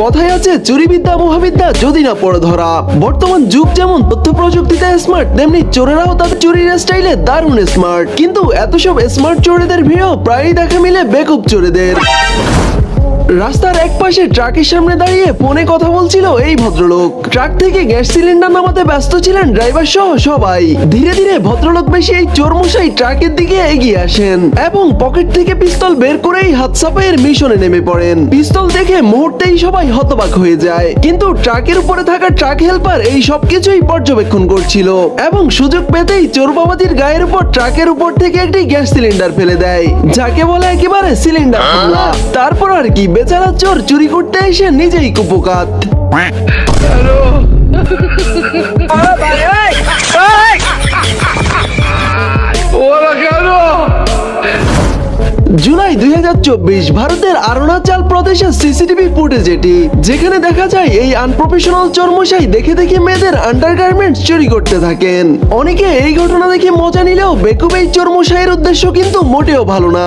কথায় আছে, চুরিবিদ্যা, মহাবিদ্যা, যদি না পড়ে ধরা। বর্তমান যুগ যেমন তথ্য প্রযুক্তিতে স্মার্ট তেমনি চোরেরাও তাদের চুরির স্টাইলে দারুণ স্মার্ট কিন্তু এত সব স্মার্ট চোরেদের ভিড়েও প্রায়ই দেখা মিলে বেকুব চোরেদের। রাস্তার এক পাশে ট্রাকের সামনে দাঁড়িয়ে ফোনে কথা বলছিল এই ভদ্রলোক। ট্রাক থেকে গ্যাস সিলিন্ডার নামাতে ব্যস্ত ছিলেন ড্রাইভার সহ সবাই। ধীরে ধীরে ভদ্রলোক বেশি এই চোরমশাই ট্রাকের দিকে এগিয়ে আসেন এবং পকেট থেকে পিস্তল বের করেই হাত সাফাইয়ের মিশনে নেমে পড়েন। পিস্তল দেখে মুহূর্তেই সবাই হতবাক হয়ে যায়। কিন্তু ট্রাকের উপরে থাকা ট্রাক হেল্পার এই সব কিছুই পর্যবেক্ষণ করছিল এবং সুযোগ পেতেই চোর বাবাজির গায়ের উপর ট্রাকের উপর থেকে একটি গ্যাস সিলিন্ডার ফেলে দেয়। যাকে বলে একেবারে সিলিন্ডার তারপর আর কি বেচারা চোর চুরি করতে এসে নিজেই কুপকাত। জুলাই দুই হাজার চব্বিশ ভারতের অরুণাচল প্রদেশের সিসিটিভি ফুটেজ এটি, যেখানে দেখা যায় এই আনপ্রফেশনাল চর্মশাই দেখে দেখে মেয়েদের আন্ডারগার্মেন্টস চুরি করতে থাকেন। অনেকে এই ঘটনা দেখে মজা নিলেও বেকুব এই চর্মশাইয়ের উদ্দেশ্য কিন্তু মোটেও ভালো না।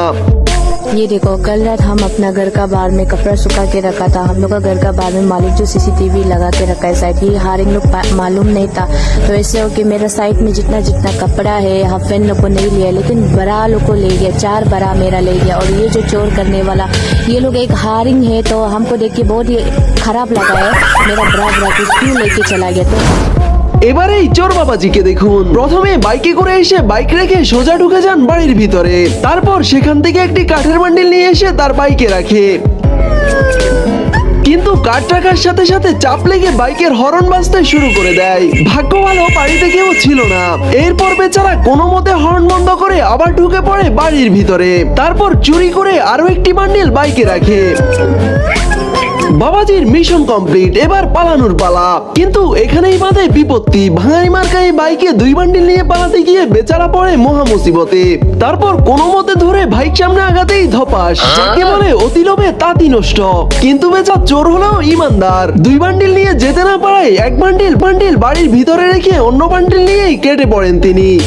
ये देखो, कल रात हम अपना घर का बाहर में कपड़ा सुखा के रखा था। हम लोग का घर का बाहर में मालिक जो सीसीटीवी लगा के रखा है साइड। ये हार इन लोग मालूम नहीं था। तो ऐसे हो कि मेरा साइड में जितना जितना कपड़ा है हाफेन लोग को नहीं लिया, लेकिन बड़ा लोग को ले गया, चार बड़ा मेरा ले गया। और ये जो चोर करने वाला, ये लोग एक हारिंग है तो हमको देख के बहुत ही खराब लगा है। मेरा बड़ा बड़ा को क्यों लेके चला गया? तो এবারে চোর বাবাজিকে দেখুন। প্রথমে বাইকে করে এসে বাইক রেখে সোজা ঢুকে যান বাড়ির ভিতরে। তারপর সেখান থেকে একটি কাঠের বান্ডিল নিয়ে এসে তার বাইকে রাখে। কিন্তু কাঠ রাখার সাথে সাথে চাপ লেগে বাইকের হরন বাজতে শুরু করে দেয়। ভাগ্য ভালো, বাড়িতে কেউ ছিল না। এরপর বেচারা কোনো মতে হর্ন বন্ধ করে আবার ঢুকে পড়ে বাড়ির ভিতরে। তারপর চুরি করে আরও একটি বান্ডিল বাইকে রাখে। বাবাজির মিশন কমপ্লিট এবার পালানোর পালা। কিন্তু এখানেই বাঁধে বিপত্তি। ভাঙাই মার্কাই বাইকে দুই বান্ডিল নিয়ে পালাতে গিয়ে বেচারা পড়ে মহা মুসিবতে। তারপর কোনো মতে ধরে ভাইক সামনে আগাতেই ধপাস। যাকে বলে অতি লোভে তাঁতি নষ্ট। কিন্তু বেচা চোর হলেও ইমানদার। দুই বান্ডিল নিয়ে যেতে না পারায় এক বান্ডিল বান্ডিল বাড়ির ভিতরে রেখে অন্য বান্ডিল নিয়েই কেটে পড়েন তিনি।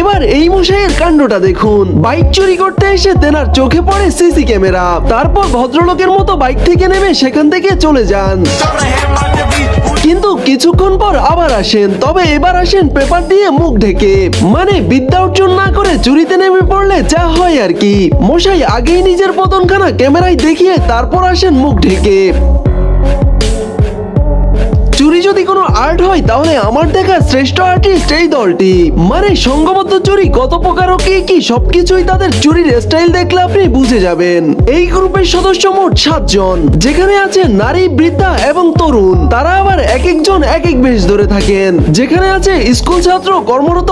এবার এই মশাইয়ের কাণ্ডটা দেখুন। বাইক চুরি করতে এসে তেনার চোখে পড়ে সিসি ক্যামেরা। তারপর ভদ্রলোকের মতো বাইক থেকে নেমে সেখান থেকে চলে যান। কিন্তু কিছুক্ষণ পর আবার আসেন। তবে এবার আসেন পেপার দিয়ে মুখ ঢেকে। মানে বিদ্যা অর্জন না করে চুরিতে নেমে পড়লে যা হয় আর কি। মশাই আগেই নিজের পতনখানা ক্যামেরায় দেখিয়ে তারপর আসেন মুখ ঢেকে। চুরি যদি কোনো আর্ট হয়, তাহলে আমার দেখা শ্রেষ্ঠ আর্টিস্ট এই দলটি। মানে সঙ্গবদ্ধ চুরি, কত প্রকার কি কি, সবকিছুই তাদের চুরির স্টাইল দেখলে আপনি বুঝে যাবেন। এই গ্রুপের সদস্য মোট সাতজন, যেখানে আছে নারী, বৃদ্ধা এবং তরুণ। তারা আবার এক একজন এক এক বেশ ধরে থাকেন। যেখানে আছে স্কুল ছাত্র, কর্মরত